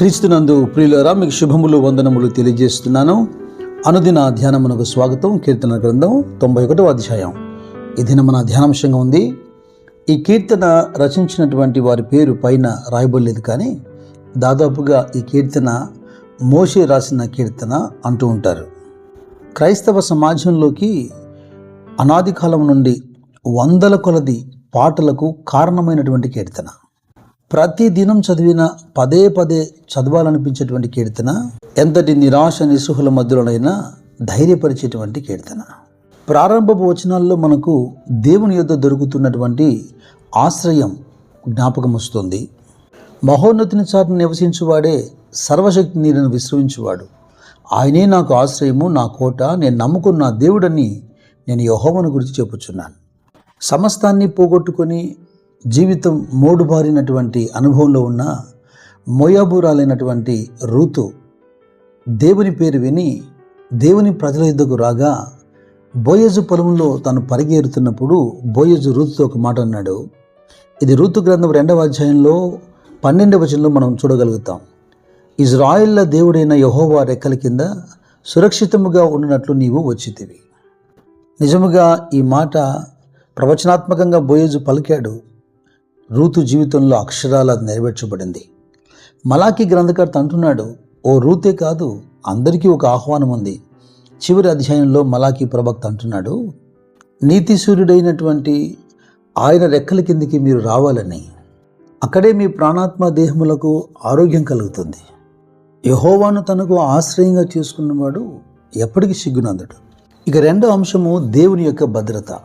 క్రీస్తునందు ప్రియులరా మీకు శుభములు వందనములు తెలియజేస్తున్నాను. అనుదిన ధ్యానమునకు స్వాగతం. కీర్తన గ్రంథం తొంభై ఒకటో అధ్యాయం. ఇది మన ధ్యానాంశంగా ఉంది. ఈ కీర్తన రచించినటువంటి వారి పేరు పైన రాయబడలేదు కానీ దాదాపుగా ఈ కీర్తన మోషే రాసిన కీర్తన అంటూ ఉంటారు. క్రైస్తవ సమాజంలోకి అనాది కాలం నుండి వందల కొలది పాటలకు కారణమైనటువంటి కీర్తన. ప్రతి దినం చదివిన పదే పదే చదవాలనిపించేటువంటి కీర్తన ఎంతటి నిరాశ నిస్సుహుల మధ్యలోనైనా ధైర్యపరిచేటువంటి కీర్తన. ప్రారంభపు వచనాల్లో మనకు దేవుని యొద్ద దొరుకుతున్నటువంటి ఆశ్రయం జ్ఞాపకం వస్తుంది. మహోన్నతిని చాటును నివసించువాడే సర్వశక్తి నీరును విశ్రమించువాడు ఆయనే నాకు ఆశ్రయము నా కోట నేను నమ్ముకున్న దేవుడని నేను యహోవను గురించి చెప్పుచున్నాను. సమస్తాన్ని పోగొట్టుకొని జీవితం మోడుబారినటువంటి అనుభవంలో ఉన్న మోయాబూరాలైనటువంటి రూతు దేవుని పేరు విని దేవుని ప్రజల యుద్ధకు రాగా బోయజు పొలంలో తాను పరిగెరుతున్నప్పుడు బోయజు రూతుతో ఒక మాట అన్నాడు. ఇది రూతు గ్రంథం రెండవ అధ్యాయంలో పన్నెండవ వచనంలో మనం చూడగలుగుతాం. ఇజ్రాయిల్ల దేవుడైన యహోవా రెక్కల కింద సురక్షితముగా ఉన్నట్లు నీవు వచ్చితివి. నిజముగా ఈ మాట ప్రవచనాత్మకంగా బోయేజు పలికాడు. రూతు జీవితంలో అక్షరాల నెరవేర్చబడింది. మలాకి గ్రంథకర్త అంటున్నాడు ఓ రూతే కాదు అందరికీ ఒక ఆహ్వానం ఉంది. చివరి అధ్యాయంలో మలాకి ప్రభక్త అంటున్నాడు నీతి సూర్యుడైనటువంటి ఆయన రెక్కల కిందికి మీరు రావాలని అక్కడే మీ ప్రాణాత్మ దేహములకు ఆరోగ్యం కలుగుతుంది. యహోవాను తనకు ఆశ్రయంగా చేసుకున్నవాడు ఎప్పటికీ సిగ్గునందడు. ఇక రెండో అంశము దేవుని యొక్క భద్రత.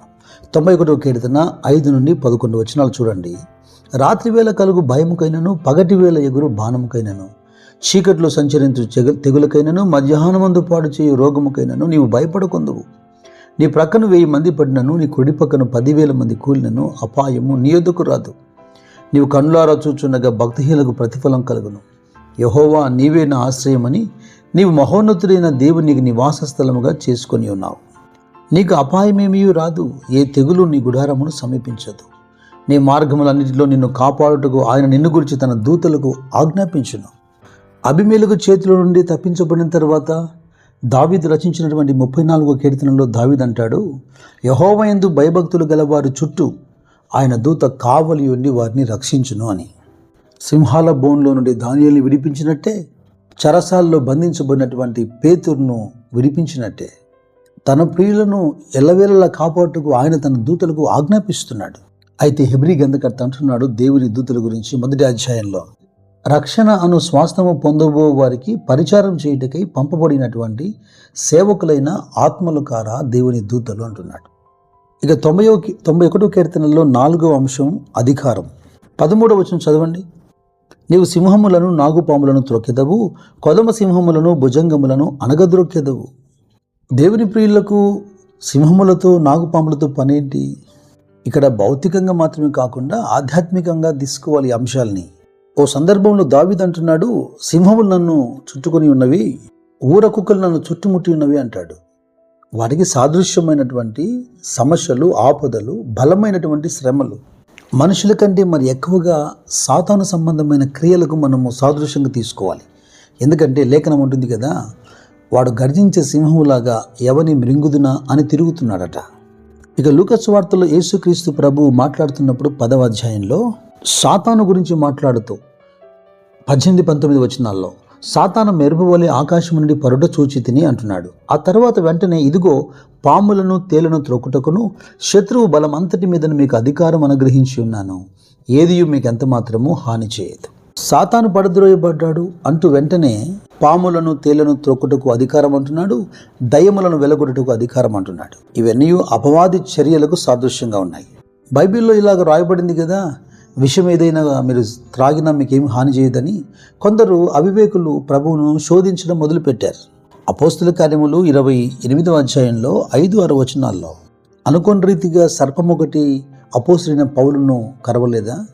తొంభై ఒకటో కీర్తన ఐదు నుండి పదకొండు వచనాలు చూడండి. రాత్రి వేళ కలుగు భయముకైనను పగటి వేళ ఎగురు బాణముకైనను. చీకట్లో సంచరించు చెగ తెగులకైనను మధ్యాహ్నమందు పాడు చేయు రోగముకైనను నీవు భయపడకొందువు. నీ ప్రక్కన వెయ్యి మంది పడినను నీ కుడి పక్కన పదివేల మంది కూలినను అపాయము నీ యొద్దకు రాదు. నీవు కన్నులారా చూచుండగా భక్తిహీనకు ప్రతిఫలం కలుగును. యహోవా నీవే నా ఆశ్రయమని నీవు మహోన్నతుడైన దేవునికి నివాస స్థలముగా చేసుకొని ఉన్నావు. నీకు అపాయమేమీ రాదు ఏ తెగులు నీ గుడారమును సమీపించదు. నీ మార్గములన్నిటిలో నిన్ను కాపాడుటకు ఆయన నిన్ను గురించి తన దూతలకు ఆజ్ఞాపించును. అభిమేలకు చేతిలో నుండి తప్పించబడిన తర్వాత దావీదు రచించినటువంటి ముప్పై నాలుగో కీర్తనలో దావీద్ అంటాడు యహోవయందు భయభక్తులు గలవారి చుట్టూ ఆయన దూత కావలి ఉండి వారిని రక్షించును అని. సింహాల బోన్లో నుండి ధాన్యాల్ని విడిపించినట్టే చరసాల్లో బంధించబడినటువంటి పేతురును విడిపించినట్టే. తన ప్రియులను ఎల్లవేళలా కాపాడుటకు ఆయన తన దూతలకు ఆజ్ఞాపిస్తున్నాడు. అయితే హెబ్రీ గంధకర్త అంటున్నాడు దేవుని దూతల గురించి మొదటి అధ్యాయంలో. రక్షణ అను స్వాస్థము పొందబో వారికి పరిచారం చేయుటకై పంపబడినటువంటి సేవకులైన ఆత్మలు కారా దేవుని దూతలు అంటున్నాడు. ఇక తొంభై తొంభై ఒకటో కీర్తనలో నాలుగో అంశం అధికారం. పదమూడవ వచనం చదవండి. నీవు సింహములను నాగుపాములను త్రొక్కెదవు కొదమ సింహములను భుజంగములను అనగద్రొక్కెదవు దేవుని ప్రియులకు సింహములతో నాగుపాములతో పనేంటి? ఇక్కడ భౌతికంగా మాత్రమే కాకుండా ఆధ్యాత్మికంగా తీసుకోవాలి అంశాలని. ఓ సందర్భంలో దావిద్ అంటున్నాడు సింహములు నన్ను చుట్టుకొని ఉన్నవి ఊర కుక్కలు నన్ను చుట్టుముట్టి ఉన్నవి అంటాడు. వాటికి సాదృశ్యమైనటువంటి సమస్యలు ఆపదలు బలమైనటువంటి శ్రమలు. మనుషుల కంటే మరి ఎక్కువగా సాతాను సంబంధమైన క్రియలకు మనము సాదృశ్యంగా తీసుకోవాలి. ఎందుకంటే లేఖనం ఉంటుంది కదా వాడు గర్జించే సింహములాగా ఎవని మృంగుదునా అని తిరుగుతున్నాడట. ఇక లూకస్ వార్తలో యేసుక్రీస్తు ప్రభు మాట్లాడుతున్నప్పుడు పదవ అధ్యాయంలో సాతాను గురించి మాట్లాడుతూ పద్దెనిమిది పంతొమ్మిది వచనాల్లో సాతాను మెరుపువలి ఆకాశం నుండి పరుట చూచి తిని అంటున్నాడు. ఆ తర్వాత వెంటనే ఇదిగో పాములను తేలను త్రొక్కుటకును శత్రువు బలం అంతటి మీదను మీకు అధికారం అనుగ్రహించి ఉన్నాను. ఏదియు మీకు ఎంత మాత్రము హాని చేయదు. సాతాను పడద్రోయబడ్డాడు అంటూ వెంటనే పాములను తేలను త్రొక్కుటకు అధికారం అంటున్నాడు దయములను వెలగొట్టుటకు అధికారం అంటున్నాడు. ఇవన్నీ అపవాది చర్యలకు సాదృశ్యంగా ఉన్నాయి. బైబిల్లో ఇలాగ రాయబడింది కదా విషం ఏదైనా మీరు త్రాగినా మీకేం హాని చేయదని కొందరు అవివేకులు ప్రభువును శోధించడం మొదలుపెట్టారు. అపోస్తుల కార్యములు ఇరవై ఎనిమిదవ అధ్యాయంలో ఐదు ఆరు వచనాల్లో అనుకోని రీతిగా సర్పం ఒకటి అపోసులైన పౌలును కరవలేదా?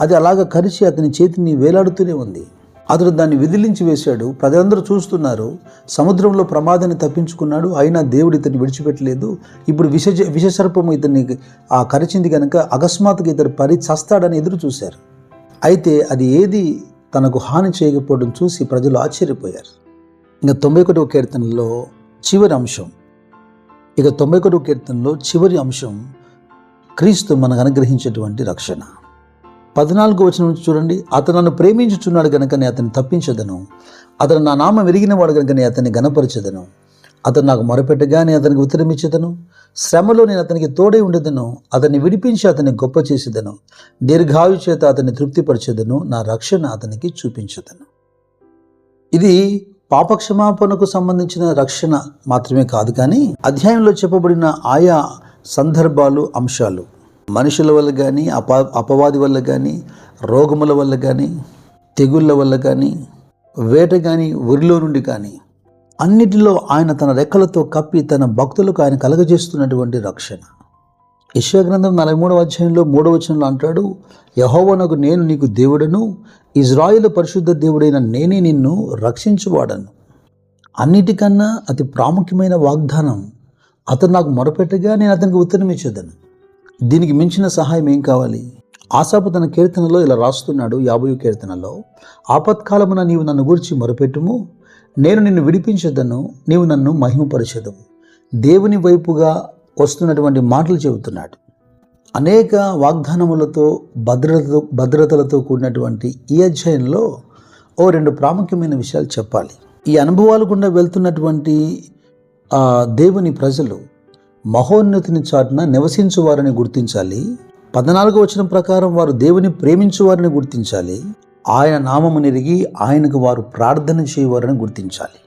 అది అలాగ కరిచి అతని చేతిని వేలాడుతూనే ఉంది. అతడు దాన్ని విదిలించి వేశాడు. ప్రజలందరూ చూస్తున్నారు. సముద్రంలో ప్రమాదాన్ని తప్పించుకున్నాడు. అయినా దేవుడు ఇతన్ని విడిచిపెట్టలేదు. ఇప్పుడు విష విషసర్పము ఇతన్ని ఆ కరిచింది కనుక అకస్మాత్తుగా ఇతడు పరి చస్తాడని ఎదురు చూశారు. అయితే అది ఏది తనకు హాని చేయకపోవడం చూసి ప్రజలు ఆశ్చర్యపోయారు. ఇంకా తొంభై ఒకటవ కీర్తనలో చివరి అంశం. ఇక తొంభై ఒకటవ కీర్తనలో చివరి అంశం క్రీస్తు మనకు అనుగ్రహించేటువంటి రక్షణ. పద్నాలుగు వచ్చిన నుంచి చూడండి. అతను నన్ను ప్రేమించుచున్నాడు కనుక నేను అతన్ని తప్పించదను. అతను నా నామం ఎరిగిన వాడు కనుక నేను అతన్ని గనపరచదను అతను నాకు మొరపెట్టగా నేను అతనికి ఉత్తరమిచ్చేదను. శ్రమలో నేను అతనికి తోడే ఉండేదను. అతన్ని విడిపించి అతన్ని గొప్ప చేసేదను దీర్ఘాయు చేత అతన్ని తృప్తిపరిచేదను. నా రక్షణ అతనికి చూపించదను. ఇది పాపక్షమాపణకు సంబంధించిన రక్షణ మాత్రమే కాదు కానీ అధ్యాయంలో చెప్పబడిన ఆయా సందర్భాలు అంశాలు. మనుషుల వల్ల కానీ అప అపవాది వల్ల కానీ రోగముల వల్ల కానీ తెగుళ్ళ వల్ల కానీ వేట కానీ ఒరిలో నుండి కానీ అన్నిటిలో ఆయన తన రెక్కలతో కప్పి తన భక్తులకు ఆయన కలగజేస్తున్నటువంటి రక్షణ. యశ్వగ్రంథం నలభై మూడవ అధ్యాయంలో మూడవ వచనంలో అంటాడు యహోవనకు నేను నీకు దేవుడను ఇజ్రాయిల్ పరిశుద్ధ దేవుడైన నేనే నిన్ను రక్షించువాడను. అన్నిటికన్నా అతి ప్రాముఖ్యమైన వాగ్దానం అతను నాకు మొరపెట్టగా నేను అతనికి ఉత్తరం ఇచ్చేదాను దీనికి మించిన సహాయం ఏం కావాలి? ఆశాపు తన కీర్తనలో ఇలా రాస్తున్నాడు యాభై కీర్తనలో ఆపత్కాలమున నీవు నన్ను గురించి మొరపెట్టుము నేను నిన్ను విడిపించదను నీవు నన్ను మహిమపరచదు దేవుని వైపుగా వస్తున్నటువంటి మాటలు చెబుతున్నాడు. అనేక వాగ్దానములతో భద్రత భద్రతలతో కూడినటువంటి ఈ అధ్యాయంలో ఓ రెండు ప్రాముఖ్యమైన విషయాలు చెప్పాలి. ఈ అనుభవాలు గుండా వెళ్తున్నటువంటి దేవుని ప్రజలు మహోన్నతిని చాటున నివసించువారని గుర్తించాలి. పద్నాలుగో వచనం ప్రకారం వారు దేవుని ప్రేమించువారని గుర్తించాలి. ఆయన నామము నెరిగి ఆయనకు వారు ప్రార్థన చేయవారని గుర్తించాలి.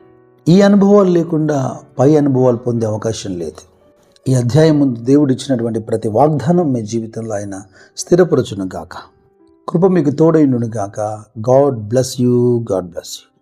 ఈ అనుభవాలు లేకుండా పై అనుభవాలు పొందే అవకాశం లేదు. ఈ అధ్యాయం ముందు దేవుడు ఇచ్చినటువంటి ప్రతి వాగ్దానం మీ జీవితంలో ఆయన స్థిరపరచును గాక. కృప మీకు తోడైండును గాక. God bless you. God bless you.